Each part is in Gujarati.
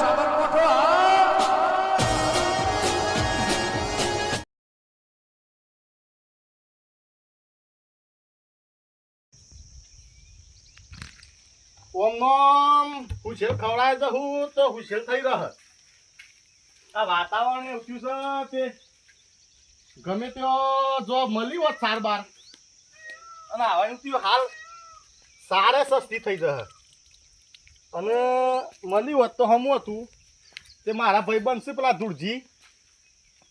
સાબરકોઠો ઓમ નોમ. હુશેલ ખવડાય હું તો હુશેલ થઈ રહ. આ વાતાવરણ એવું છે ગમે તેઓ જો મળી હોત સાર અને હવે હાલ સારે સસ્તી થઈ જશે. અને મળ્યું હોત તો હમું હતું. તે મારા ભાઈ બનશે પેલા ધૂળજી.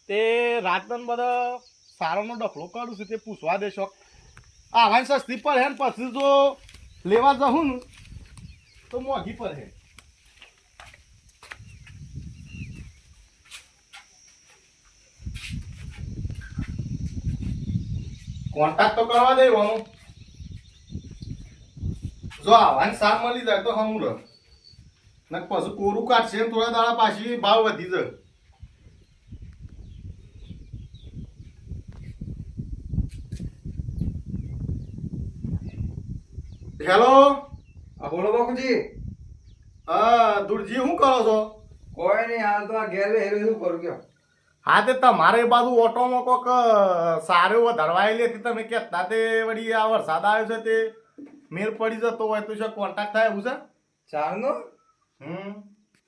તે રાતન બધા સારોનો ડફલો કરું છું તે પૂછવા દેશો આવાની સસ્તી પર હે ને પછી જો લેવા જવું ને, તો મોંઘી પર હે. કોન્ટેક્ટ તો કરવા દે વાનું જો આવાની સાર મળી જાય તો હમું રહ. ને પછી કોરું કાઢશે ને થોડા દાડા પાછી ભાવ વધી જ હેલો? બોલો બાપુજી. હા દુરજી શું કરો છો? કોઈ નહીં હાલ તો આ ઘેર બેઠો શું કરું કયો? હા તે તમારે બાજુ ઓટોમાં કોક સારું વધારવાયેલી ધરવાયેલી હતી તમે કહેતા તે વળી આ વરસાદ આવ્યો છે તે મેર પડી જતો હોય તો શું કોન્ટેક્ટ થાય એવું છે? ચારનો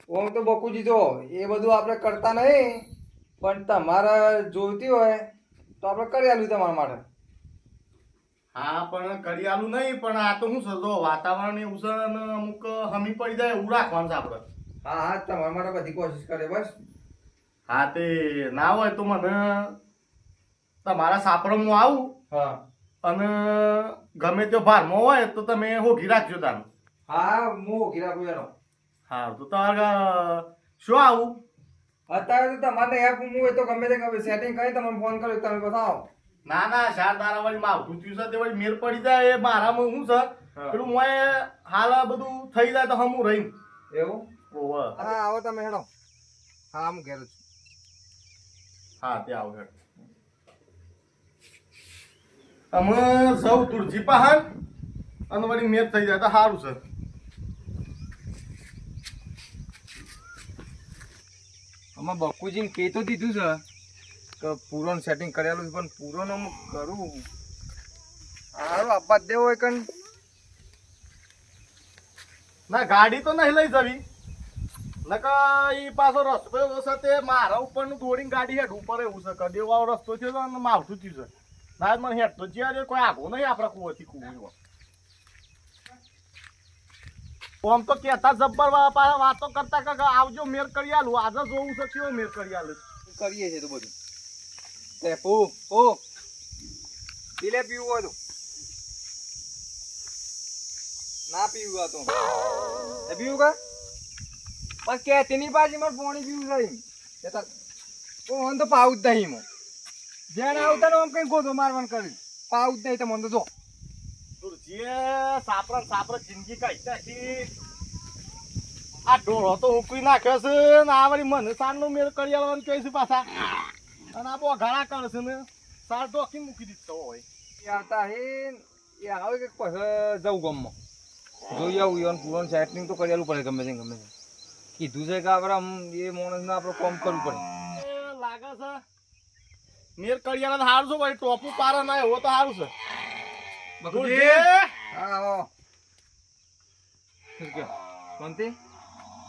ઓમ તો બકુજી જો એ બધું આપણે કરતા નહીં પણ તમારે જોઈતી હોય તો આપણે કરી આલું તમારા માટે. હા પણ કરી આલું નહીં પણ આ તો શું સજો વાતાવરણ એવું છે અને અમુક હમી પડી જાય એવું રાખવાનું છે આપણે. હા હા તમારા માટે બધી કોશિશ કરે બસ. હા તે ના હોય તો મને તમારા સાપડમાં આવું. હા. અને ગમે તે ભારમાં હોય તો તમે હોઘી રાખજો તાનું. હા હા હું હોઘી રાખું એનો. હા તો તમારે શું આવું? અત્યારે તો તમારે એપ મૂવે હોય તો ગમે તે ગમે સેટિંગ કરી તમને ફોન કર્યો તમે બતાવો. ના ના શાર તારા વળી માવઠું થયું છે તે વળી મેર પડી જાય એ મારામાં શું છે? હા. પેલું મોય હાલ આ બધું થઈ જાય તો હમું રહી એવું? ઓવે હા આવો તમે હેડો. હા હું ઘેર છું. હા તે આવો હેડ. અમે સૌ તુરજી પહાડ અને વળી મેર થઈ જાય તો સારું છે. આમાં બકુજીને કહી તો દીધું છે કે પૂરોનું સેટિંગ કરેલું છે, પણ પૂરોનું અમુક કરું? સારું આપવા દેવો હોય કણ ના? ગાડી તો નહીં લઈ જવી. નકા ઈ પાછો રસ્તો એવો છે તે મારા ઉપરનું દોડીને ગાડી હેઠ ઉપર એવું છે. કદી રસ્તો છે અને માવઠું થયું છે. ના મને હેઠ તો કોઈ આગો નહીં આપણા કુવાથી કુવો આમ તો કેતા જબ્બર વાતો કરતા આવજો મેર કરી આલું આજે જોવું છે કેવો મેર કરી આલું કરીએ છીએ તો બધું. તે પો પો. પીવું હોય ના પીવું આ તો. એ પીવું કા? બસ કે તેની પાછી મારે પાણી પીવું છે. એ તો કોણ તો પાવું જ નહીં એમાં. જેને આવતા ને આમ કઈ ગોધો મારવાનું કર્યું પાવું જ નહીં તો મને તો જો. જે સાપરા સાપરા જિંદગી કઈ ત્યાંથી આ ઢોળો તો ઉકળી નાખ્યો છે ને આ વળી મને સારનો મેળ કરી આવવાનું કહે છે પાછા. અને આ બહુ ઘણા કરશે ને સાર ઢોકી મૂકી દીધો હોય. એ આવતા હે એ આવે કે જવું ગામમાં. જોઈ આવું ઈવન પૂરણ સેટિંગ તો કરેલું પડે ગમે તે ગમે તે કીધું છે કે આપણે આમ એ માણસને આપણે કોમ કરવું પડે. લાગે છે મેર કરી આલે સારું છે ભાઈ ટોપું પારા ના એવો તો સારું છે. બકુજી હા આવો શું? શાંતિ?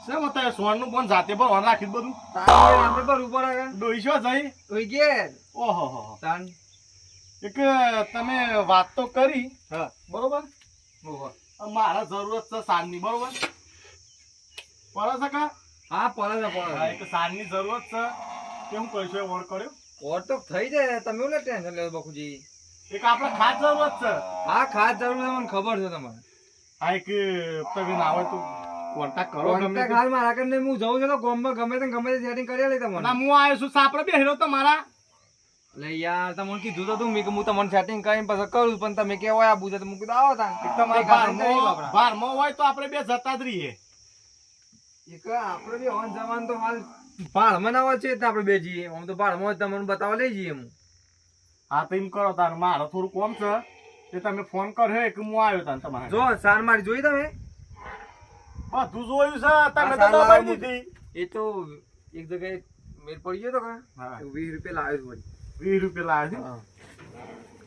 છે બતાવે સોનનું પણ જાતે ભરવાનું રાખી બધું. આપણે પર ઉપર આગળ ડોઈશો જઈ. તોય ઘેર ઓહો હો તાન. એક તમે વાત તો કરી. હા. બરોબર? ઓહો. મારા જરૂરત છે સાંજની બરોબર? પડે છે કા? હા પડે છે પડે હા, છે. એક સાંજની જરૂરત છે. કે હું કહીશું વોર્ડ કર્યો? ઓર તો થઈ જાય. તમે ઓલે ટેન્શન લેવો બકુજી એક આપણે ખાસ જરૂરત છે. હા ખાસ જરૂર છે મને ખબર છે તમારે. હા એક તમે ના તો કોન્ટેક્ટ કરો ગમે હાલ મારા કરીને હું જઉં છું તો ગામમાં ગમે તે ગમે તે સેટિંગ કરી આલી તમને. હું આવ્યો છું સાપડે બેહરો તમારા એટલે યાર તમને કીધું તો તું મેં હું તમને સેટિંગ કરીને પછી કરું પણ તમે કેવો આ બુજે તો મૂકી આવો તમારા બારમાં હોય તો આપણે બે જતા જ રહીએ. એક આપણે બી જવાન તો હાલ ભાડમાં ના હોય છે તો આપણે બે જઈએ. આમ તો ભાડમાં હોય તો તમને બતાવવા લઈ જઈએ હું હા તો એમ કરો તાર મારો થોડું કોમ છે. તે તમે ફોન કર્યો કે હું આવ્યો તાર તમારે જો સાર મારી જોઈ તમે? બધું જોયું છે તમે તો દબાઈ. દીધી. એ તો એક જગ્યાએ મેળ પડી ગયો તો કે 20 રૂપિયા લાવ્યો છું વળી. વીસ રૂપિયા લાવ્યો છે?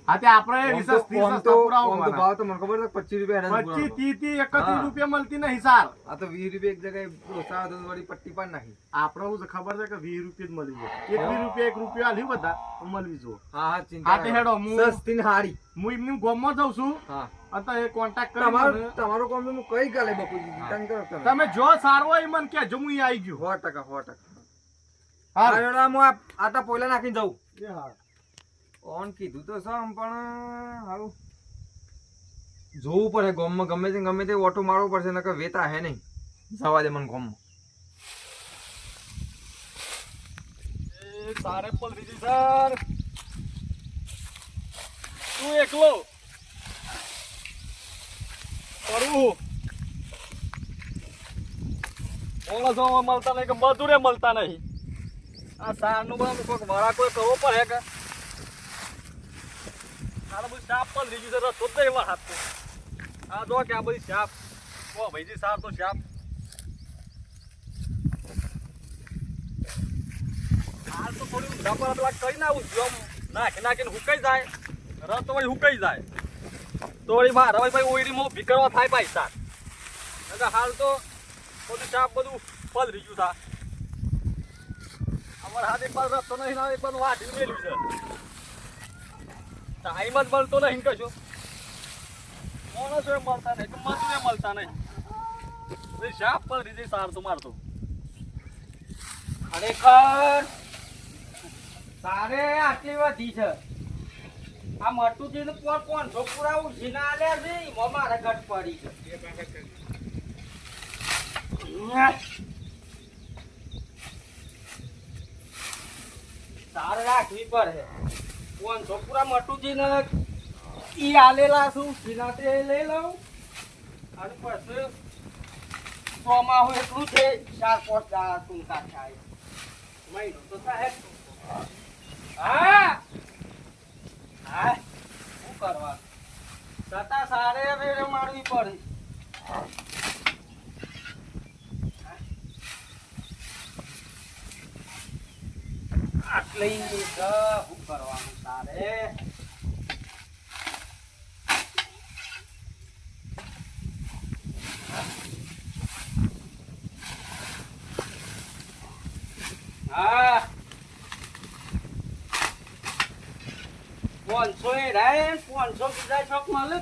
આપણે આમ રિસર્ચ તો- થી આમ સસ્તા તો- પુરાવો આમ તો કરવાના. ભાવ તો મને ખબર પચીસ રૂપિયા પચીસ પુરાવાનો. ત્રીસ એકત્રીસ રૂપિયા મળતી નહીં સાર. આ તો વીસ રૂપિયા એક જગ્યાએ ઓછા હતો વળી પટ્ટી પાડી નાખી. આપણે શું ખબર છે કે વીસ રૂપિયા જ મળી જાય એક વીસ રૂપિયા એક રૂપિયા આલ્યું બધા? મળવી જો હા હા ચિંતા હેડો હું સસ્તી હારી. હું એમની ગોમમાં જાઉં છું. હા. અત્યારે કોન્ટેક્ટ કરી તમારું તમારું કામ હું કઈ ગાલે ચિંતા કરો તમે. જો સારું એ મને કહેજો હું અહીં આવી ગયો. સો ટકા સો ટકા. હા હા આ પોયલા નાખીને જવું હા. ઓન કીધું તો સમ, પણ હારું. જોવું પડે ગોમમાં, ગમે તે ગમે તે ઓટો મારવો પડશે, નકર વેતા હે નહીં. જવા દે મને ગોમમાં. તારે પણ લીધી સર. તું એકલો. કરું જોવા મળતા નહીં કે મજૂરે મળતા નહીં. આ સારનું બધું કોઈક વરા કોઈ કરવો પડે કે? આ બધું શાપ પણ લીધી છે રસ્તો તો નહીં હાથ આ જો કે આ બધી શાપ ઓ, ભાઈજી સાર તો શાપ હાલ તો થોડી પર પેલા કરી નાખું આમ. નાખી નાખીને હુકાઈ જાય. રસ તો વળી હુકાઈ જાય. તો વળી મારે વળી ભાઈ ઓઈડીમાં ઊભી કરવા થાય ભાઈ સાર એટલે હાલ તો બધું શાપ બધું પલરી ગયું થા અમારે હાથ એક બાર રસ્તો નહીં એક બાર વાઢી મેલ્યું છે. ટાઈમ જ મળતો નહીં કશું. માણસો મળતા નહીં? મજૂરે મળતા નહીં. એ શાપ પલરી જાય સાર મારતો. ખરેખર તારે આટલી વધી છે. આ મટુજીનું પોર કોણ પૂરા ઉછીના આલ્યા છે મારે ઘટ પડી છે. તારે રાખવી પડે. પૂરા મટુજીને ઈ આલેલા છું ઉછીના લઈ લઉં. અને પછી સોમાં હોય એટલું છે ચાર પાંચ દાડા ટૂંકા થાય. મહિનો તો સાહેબ હા! હા! શું કરવા? છતાં સારે વેરે મારવી પડે. આટલી તો કરવાનું તારે. હા. પાંચસો એ રહે પાંચસો બીજા ચોક મળે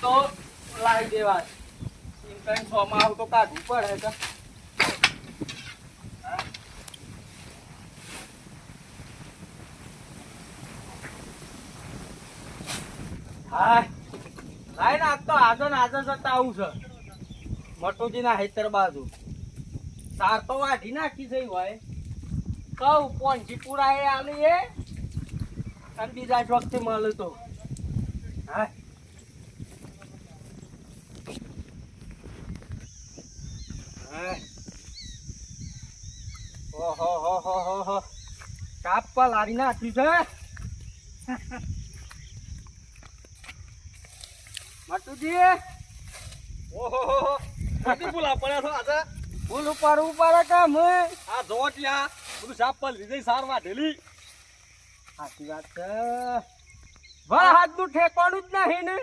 તો. લાવી દેવા. એમ કઈ છ માં આવતો તો કાઢવું પડે કે. લાઈ ના તો આગળ ને જતા આવું છે. મટુજી ના બાજુ. તાર તો વાઢી નાખી જઈ હોય કહું પોંચી પૂરા એ આલી એ અને બીજા વખતે મળે તો. હા. ઓહો, હો હો હો કાપ પર લારી છે. મટુજી ઓહો હો કદી પડ્યા છો આજે? ફૂલ ઉપર ઉપર કામ આ જોવા ત્યાં બધું સાપ પલરી જાય સાર વાઢેલી. સાચી વાત છે. વાહ હાથનું જ નહીં ને?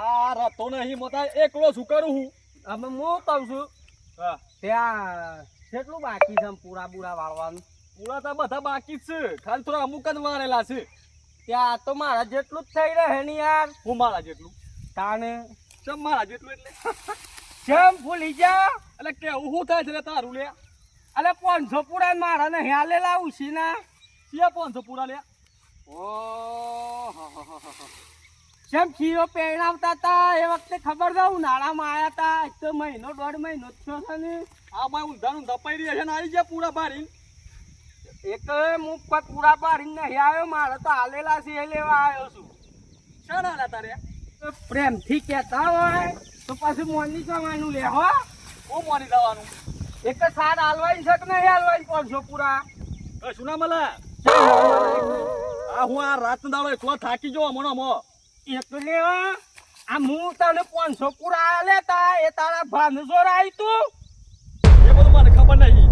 આ રતો નહીં મતા એકલો શું કરું હું? અમે હું કહું છું. હા. ત્યાં કેટલું બાકી છે પૂરા બુરા વાળવાનું? પૂરા તો બધા બાકી જ છે. ખાલી થોડા અમુક જ વાળેલા છે. ત્યાં તો મારા જેટલું જ થઈ રહે ને યાર. હું મારા જેટલું? તાને ચમ મારા જેટલું એટલે? જેમ ભૂલી જા. એટલે કેવું? શું થાય છે તારું લે. અલે પાંચસો પૂરા મારા ને હેલે લાવું છે ના. ક્યાં પાંચસો પૂરા લે. જેમ ખીરો પહેરાવતા હતા એ વખતે ખબર છે ઉનાળામાં આવ્યા હતા એક તો મહિનો દોઢ મહિનો જ થયો છે ને. આ ભાઈ ઊંધાનું ધપાઈ રહ્યા છે ને આવી ગયા પૂરા ભારી એક હું પર પૂરા પાડીને નહીં આવ્યો મારે તો હાલેલા છે એ લેવા આવ્યો છું. શાના લે તારે? પ્રેમથી કહેતા હોય તો પછી મોની જવાનું લે હો. હું મોની જવાનું? એક જ સાર શક છે કે નહીં હાલવાની પાંચસો પૂરા? એ શું ના મળે આ હું આ રાત દાડો એકલો થાકી જો હમણાં મો. એક લેવા આ હું. તને પાંચસો પૂરા લેતા એ તારા ભાનસોર આવી તું. એ બધું મને ખબર નહીં.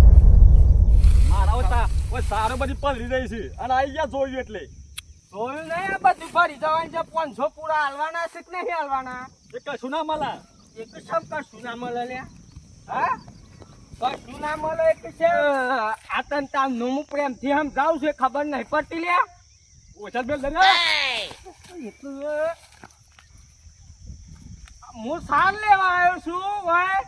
મારા સારો બધી પલરી રહી છે. અને આઈ ગયા જોયું એટલે. જોયું નહીં આ બધું ફરી જવાનું છે. પાંચસો પૂરા હાલવાના છે કે નહીં હાલવાના. એ કશું ના મળે. એક સમ કશું ના મળે લે હા? કશું ના મળે એક છે. આ તને તારનું પ્રેમથી હમ જાઉં છે ખબર નહીં પડતી લે ઓછા બેલ એટલું હું સાર લેવા આવ્યો છું ભાઈ.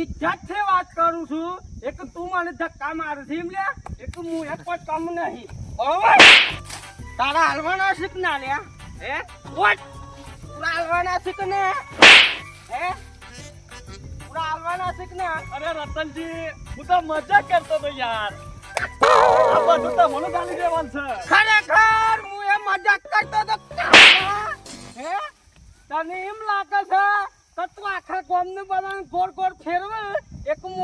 ઇજ્જતથી વાત કરું છું. એક તું મને ધક્કા મારે છે એમ લે એક હું એક પણ કમ નહીં. બરોબર તારા હાલવાના શીખ ના લે હે? વોટ પૂરા હાલવાના શીખ ને હે? પૂરા હાલવાના શીખ ને અરે રતનજી હું તો મજા કરતો તો યાર. આ બધું તો મને ગાલી દેવાનું છે. ખરેખર હું એ મજાક કરતો તો. હે? તને એમ લાગે છે તો તું આખા ગામને બધાને ગોળ ગોળ ફેરવે? એક હું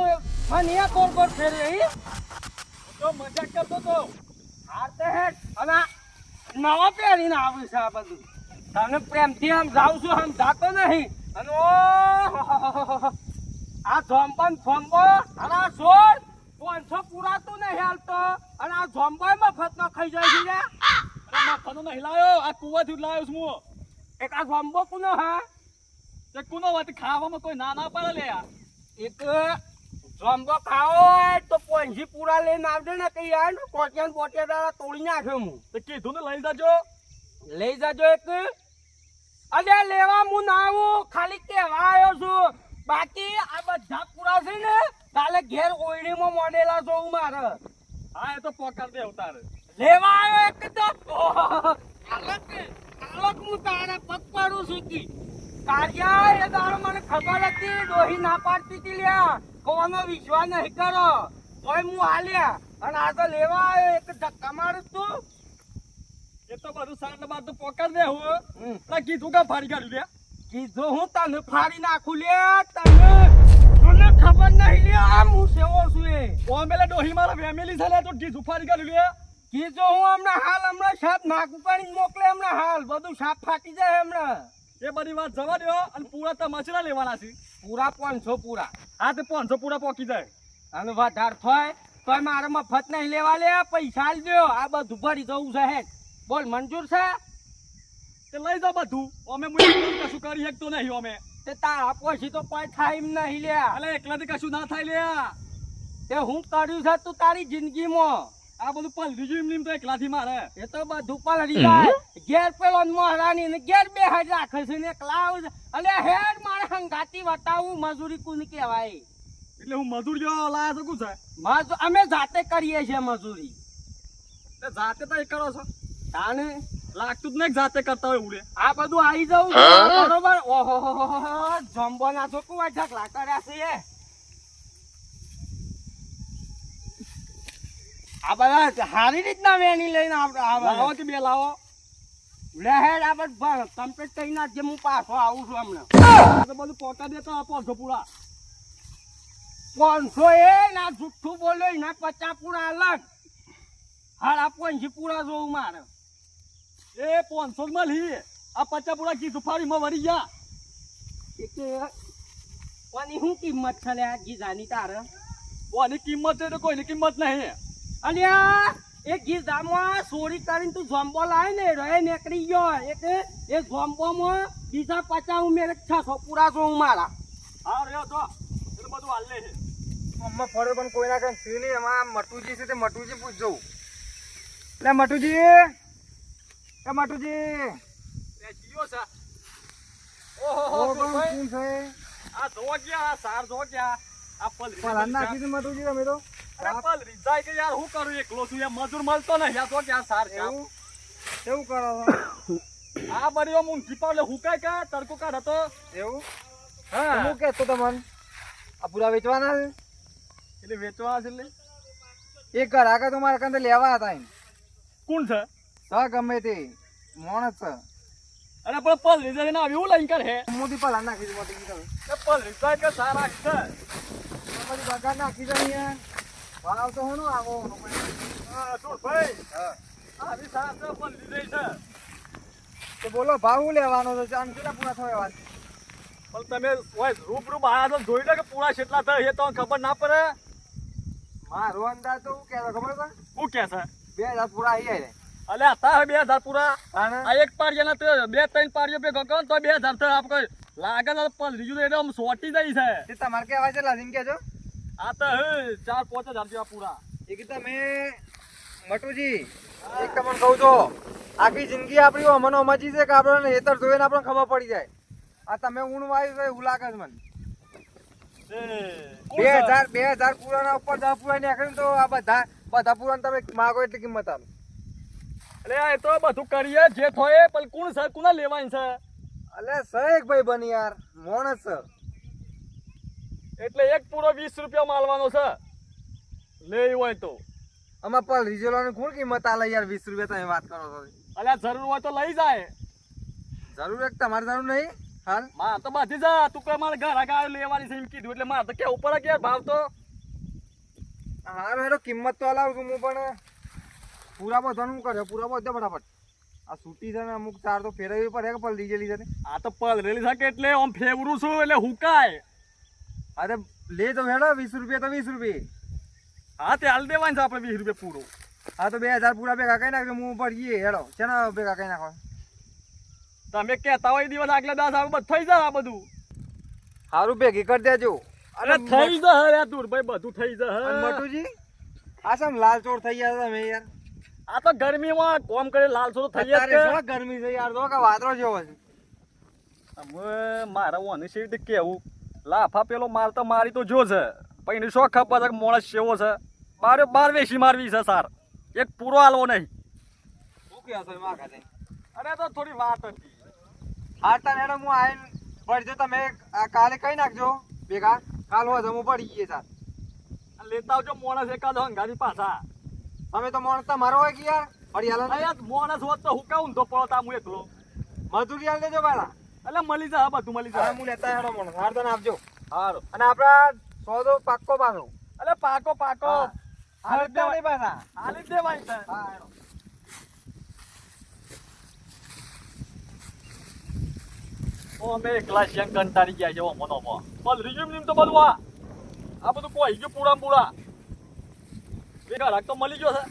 મને ગોળ ગોળ ફેરવે તો મજાક કરતો તો હાર તે હેડ. અને નવા પહેરીને આવ્યું છે આ બધું. તને પ્રેમથી આમ જાઉં છું આમ જાતો નહીં. અને ઓ આ જોમ્બન ફોમ્બો અને આ સોળ પાંચસો પૂરાતું નહીં હાલતો. અને આ જોમ્બો મફતનો ખાઈ જાય છે મફતનો નહીં લાયો આ કુવાથી લાયો છું હું. એક આ જોમ્બો કુનો હા. તે કુનો વાત ખાવામાં કોઈ ના ના પડે લે યાર એક જોમ્બો ખાવો તો પોંજી પૂરા લઈને આવજો ને કઈ ને કોટિયાન બોટિયા તોડી નાખ્યો હું. તો કીધું ને લઈ જાજો. લઈ જાજો એક. અરે લેવા હું ના આવું ખાલી કહેવા આવ્યો છું. બાકી આ બધા પૂરા છે ને કાલે ઘેર ઓયડીમાં મોડેલા જોઉં મારે. હા એ તો પોકાર દે ઉતાર. લેવા આવ્યો એક તો કાલક કાલક હું તારા પગ પાડું છું કી. કાઢ્યા એ દાડો મને ખબર હતી ડોહી ના પાડતી હતી લ્યા. કોનો વિશ્વાસ નહીં કરો? તોય હું હાલ્યા. અને આ તો લેવા આવ્યો એક ધક્કા મારું તું. એ તો બધું સાંજ બાદ તો પોકાર દે હું. કીધું કે ફાડી કાઢું લે કીધું હું તને ફાડી નાખું લે તને. તને ખબર નહીં લે આ હું સેવો છું એ. ઓમેલે ડોહી મારા ફેમિલી છે લે તો કીધું ફાડી કાઢ્યું લે. કીધું હું હમણાં હાલ હમણાં સાપ નાક પાણી મોકલે હમણાં હાલ. બધું સાપ ફાટી જાય હમણાં. એ બધી વાત જવા દો અને પૂરા તો મચરા લેવાના છે. પૂરા પાંચસો પૂરા. હા તો પાંચસો પૂરા પોકી જાય. અને વધારે થાય તો મારે મફત નહીં લેવા લે પૈસા દો આ બધું ભરી જવું છે હેડ. બોલ મંજૂર છે? તે લઈ જાઓ બધું. અમે કશું કરી શકતો નહીં અમે. તે તારા પછી તો કોઈ થાય એમ નહીં લે અલે એકલાથી કશું ના થાય લે તે હું કર્યું છે તું તારી જિંદગીમાં? આ બધું પલરી ગયું એમ તો એકલાથી મારે. એ તો બધું પલરી જાય. ઘેર પેલો મહારાણી ને ઘેર બે હાડ રાખે છે ને એકલા અને હેડ મારે હંગાતી વટાવું મજૂરી કુન કહેવાય? એટલે હું મજૂર જેવો લાયા શકું છે અમે જાતે કરીએ છીએ મજૂરી. જાતે તો એ કરો છો? તાને લાગતું જ નહીં જાતે કરતા હોય ઉડે. આ બધું આવી જવું. બરોબર? ઓહો જમ્બો ના છોકું હોય ઢગલા કર્યા છે. આ બધા સારી રીતના વેણી લઈને લાવો આવે. કે બે લાવો? લે હેડ આપણે કમ્પ્લીટ કરી નાખજે હું પાછો આવું છું હમણાં. તો બધું પોતા દેતો આ પાંચસો પૂરા. પાંચસો એ ના જુઠ્ઠું બોલ્યો એના પચાસ પૂરા અલગ. હાડા પાંચી પૂરા જોવું મારે. એ પાંચસો માં મળી. આ પચાસ પૂરા કીધું ફાડીમાં વળી ગયા. એક કોની શું કિંમત છે આ ગીઝાની તારે? કોની કિંમત છે તો કોઈની કિંમત નહીં. આ એ ગીઝામાં ચોરી કરીને તું ઝોમ્બો લાવે ને રે નીકળી ગયો. એક એ ઝોમ્બોમાં બીજા પચાસ ઉમેર છસો પૂરા જોઉં મારા હા રહ્યો તો. એટલે બધું હાલ લે છે. અમ્મા ફરે પણ કોઈ ના કઈ નહીં. એમાં મટુજી છે તે મટુજી પૂછજો. એટલે મટુજી. એ મટુજી. જીઓ છે ઓહો છે? આ ગયા આ સાર ગયા. આ પલાન નાખી છે મટુજી તમે તો. અરે પલરી કે યાર હું કરું? એકલો છું યાર મજૂર મળતો નહીં. યાર તો ક્યાં સાર છે એવું? કરો આ બરી મૂંગી પાવલે હુકાય કા તડકો કાઢ હતો. એવું? હા. હું કહેતો તમને? આ પૂરા વેચવાના છે? એટલે વેચવા છે એટલે? એક ઘર તો મારા કાંતે લેવા હતા એમ. કોણ છે? હા ગમે તે મોણસ છે. અરે પણ પલ જાય ના એવું લઈને કરે મોદી પલ નાખી દીધું મોટી પલ એ કે સારા છે? તમારી બગાડ નાખી અહીંયા. ભાવ તો આવો. હા શું ભાઈ હા બી સારા છે. તો બોલો ભાવ હું લેવાનો છે? ચાંદ કેટલા પૂરા થયા વાત પણ તમે ઓય તો જોઈ લો કે પૂરા કેટલા થાય એ તો ખબર ના પડે. મારો અંદાજ તો હું કહેતો ખબર છે? શું કે છે? બે હજાર પૂરા આવી જાય અલે હતા બે હજાર પૂરા? આ એક પાડીએ તો બે ત્રણ પાડીઓ બે કરો તો બે હજાર થાય. આપણે લાગે પણ ગયું તો એકદમ સોટી જાય છે. તમારે કહેવાય છે લાજીમ કહેજો. આ તો હે ચાર પાંચ હજાર જેવા પૂરા એ તમે મટુજી એક તમને કહું છો આખી જિંદગી આપણી અમનો અમજી છે કે આપણે હેતર જોઈને આપણને ખબર પડી જાય આ તમે ઊણ વાયુ છે એવું લાગે મને બે હજાર બે હજાર પૂરાના ઉપર દસ પૂરા નીકળે તો આ બધા બધા પૂરાને તમે માગો એટલી કિંમત આલો એટલે એ તો બધું કરીએ જે થાય પણ કોણ સર કોને લેવાની છે અલે સ એક ભાઈ બની યાર મોણસ એટલે એક પૂરો વીસ રૂપિયા માલવાનો છે. લેવી હોય તો. આમાં પણ રીઝોલાની કોણ કિંમત આલે યાર વીસ રૂપિયા તમે વાત કરો છો અલ્યા જરૂર હોય તો લઈ જાય. જરૂર એક તમારે જરૂર નહીં. હાલ. માં તો બધી જા. તું કે મારે ઘર આગળ લેવાની છે એમ કીધું. એટલે મારે તો કે ઉપર કે ભાવ તો. હા મેડો કિંમત તો હલાવું છું હું પણ. પૂરા બધાનું હું કર્યો. પૂરા બધો ફટાફટ. આ સૂટી છે ને અમુક ચાર તો ફેરવી પડે કે પણ લીજેલી છે આ તો પલરેલી છે કે એટલે આમ ફેવરું છું એટલે હુકાય અરે લે તો હેડો વીસ રૂપિયા તો વીસ રૂપિયા. હા તે હાલ દેવાની છે આપણે વીસ રૂપિયા પૂરો. હા તો બે હજાર પૂરા ભેગા કઈ નાખજો હું ઉપર જઈએ હેડો. શેના ભેગા કઈ નાખો તમે કહેતા હોય દિવસ આગલા દાસ આવે બધું થઈ જાય આ બધું. સારું ભેગી કરી દેજો. અરે થઈ જાય રે દૂર ભાઈ બધું થઈ જાય. મટુજી આ સમ લાલ ચોર થઈ ગયા તમે યાર. આ તો ગરમીમાં કોમ કરે લાલ સોરો થઈ ગયા ગરમી છે યાર તો કે વાદળો જેવો છે. હવે મારા ઓને છે કેવું લાફા પેલો માર તો મારી તો જો છે. પણ એની શોખ ખબર છે કે માણસ કેવો છે. મારે બાર વેસી મારવી છે સાર. એક પૂરો હાલવો નહીં. શું કહો છો એમાં અરે તો થોડી વાત હતી. હા તો મેડમ હું આવીને પડજો તમે આ કાલે કઈ નાખજો? ભેગા? કાલ હોય હું પડી ગઈએ સાર. લેતા આવજો માણસ એકાદ હંગારી પાછા. તમે તો મોણ તમારો હોય કે યાર? પડી હાલો માણસ હોત તો હું કહું તો પડતા હું એકલો. મજૂરી હાલ દેજો પહેલા એટલે મળી જાય બધું મળી જાય હું લેતા હેડો મને. હાર તને આપજો. હારો. અને આપડા સોદો પાકો પાછો. એટલે પાકો પાકો હાલ દે ભાઈ પાછા. હાલ દે ભાઈ હા હેડો. ઓ અમે એકલા કંટાળી ગયા છે મનોમાં પણ રિઝ્યુમ નીમ તો બધું આ. બધું કોઈ ગયું પૂરા પૂરા ભેગા રાખ તો મળી ગયો છે.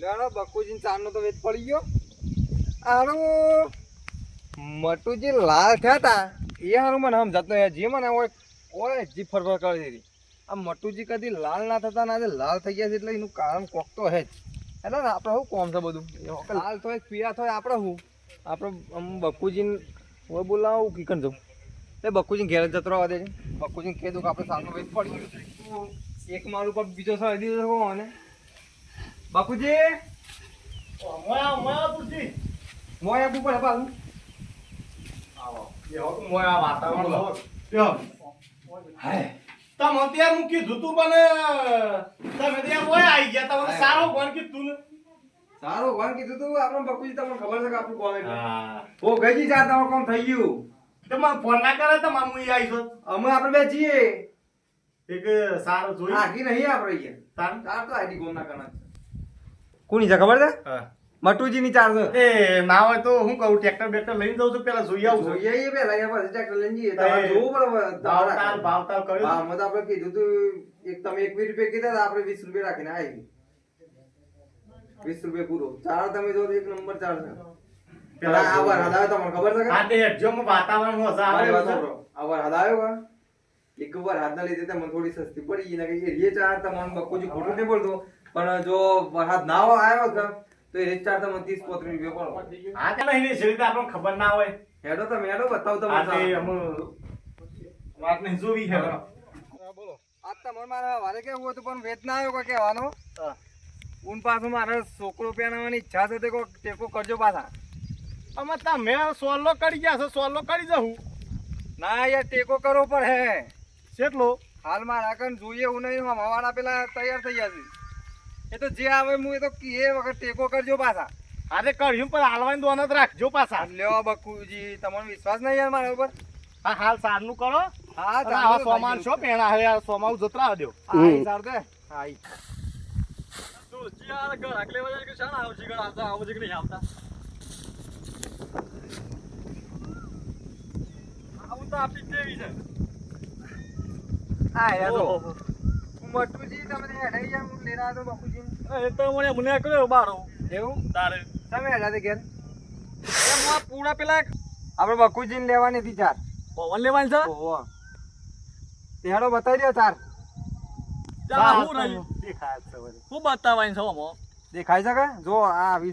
લેડો બકુજી ચાંદનો તો વેચ પડી ગયો. આનો મટુજી લાલ થયા તા એ હારું મને સમજાત નહીં જે મને ઓય જી ફરફર કરી દીધી. આ મટુજી કદી લાલ ના થતા ના લાલ થઈ ગયા છે એટલે એનું કારણ કોક તો હે જ. એટલે આપણે શું કોમ છે બધું? લાલ થાય પીળા થાય આપણે શું? આપણે આમ બકુજીને હું બોલાવું કિકન કરી દઉં એ બકુજીને ઘેર જ જતો રહેવા છે બકુજીને કહી દઉં કે આપણે સામનો વેચ પડી ગયો એક માલ ઉપર બીજો સર દીધો છે કોને બકુજી? મોયા મોયા બુજી મોયા આપવું પડે પાછું મોયા વાતાવરણ યો હાય તમ અત્યારે હું કીધું તું પણ તમે ત્યાં મોયા આવી ગયા. તમને સારો કોણ કીધું ને. સારો કોણ કીધું તું? આપણે બકુજી તમને ખબર છે કે આપણું કોમ હા. ઓ ગઈજી જા તમારું કોમ થઈ ગયું? તો મને ફોન ના કરે તો મામુ ઈ આવી છો અમે આપણે બે છીએ. એક સારો જોઈ. આખી નહીં આપણે સારું. સારું તો આઈડી ગોમ ના કરના કોની છે ખબર છે? હા. મટુજી ની ચાર છે. એ ના હોય તો હું કહું ટ્રેક્ટર બેક્ટર લઈને જઉં છું પેલા જોઈ આવું છું. જોઈએ એ પેલા એ પછી ટ્રેક્ટર લઈને જઈએ. તમારે જોવું પડે ભાવતાલ ભાવતાલ કર્યો હા મેં આપણે કીધું તું એક તમે એકવીસ રૂપિયા કીધા આપણે વીસ રૂપિયા રાખીને આવી વીસ રૂપિયા પૂરો. ચાર તમે જો એક નંબર ચાર છે. પેલા આ વાર હદાયો તમને ખબર છે કે? હા તે જો વાતાવરણ હું હસા મારી વાત આવે સાંભળો. આ વાર હાથ આવ્યો એક વાર હાથના લીધે તમને થોડી સસ્તી પડી ને કે એ ચાર તમને બકુજી ખોટું નહીં બોલતો. પણ જો વરસાદ ના આવ્યો કા, તો એ ચાર તમને ત્રીસ પોત્રીસ રૂપિયા પડો આ તે નહીં છે રીતે આપણને ખબર ના હોય? હેડો તમે હેડો બતાવો તમે અમુ વાત નહીં જોવી છે બોલો. આજ તમારે મારે વારે કેવું હતું પણ વેચ ના આવ્યો કોઈ કહેવાનો? ઊન પાછું મારે છોકરો પહેરાવવાની ઈચ્છા છે તે ટેકો કરજો પાછા. અમે તમે સોલ્લો કરી ગયા છો સોલ્લો કરી જવું ના યાર ટેકો કરવો પડે. કેટલો? હાલ મારા કન જોઈએ એવું નહીં હમાવાળા પેલા તૈયાર થઈ ગયા છે. એ તો જે આવે હું એ તો કે એ વખત ટેકો કરજો પાછા. અરે તે કર્યું પણ હાલવાની દોન જ રાખજો પાછા. લ્યો બકુજી તમને વિશ્વાસ નહીં યાર મારા ઉપર? હા હાલ સારનું કરો. હા અને સોમાન છો પેણા હવે આ સોમાઉ જતરા દો આઈ સાર દે. આઈ ઈ. તું જ્યાં ઘર આગલે વજન કે શાના આવજી ઘર આવતા આવજી કે નહીં આવતા? આવું ટ્રાફિક કેવી છે. આ હેડો ઓહો. મટુજી તમને તો જા હું લેરા તો બાપુજી એ તો મને મને કર્યો બારો. એવું? તારે. તમે હેડા ઘેર. એમ આ પૂરા પેલા આપણે બકુજીને લેવાની હતી ચાર. પવન લેવાની છે? ઓહો. તેડો બતાવી દો ચાર. હું દેખાય છે. હું છે દેખાય છે કે? જો આ આવી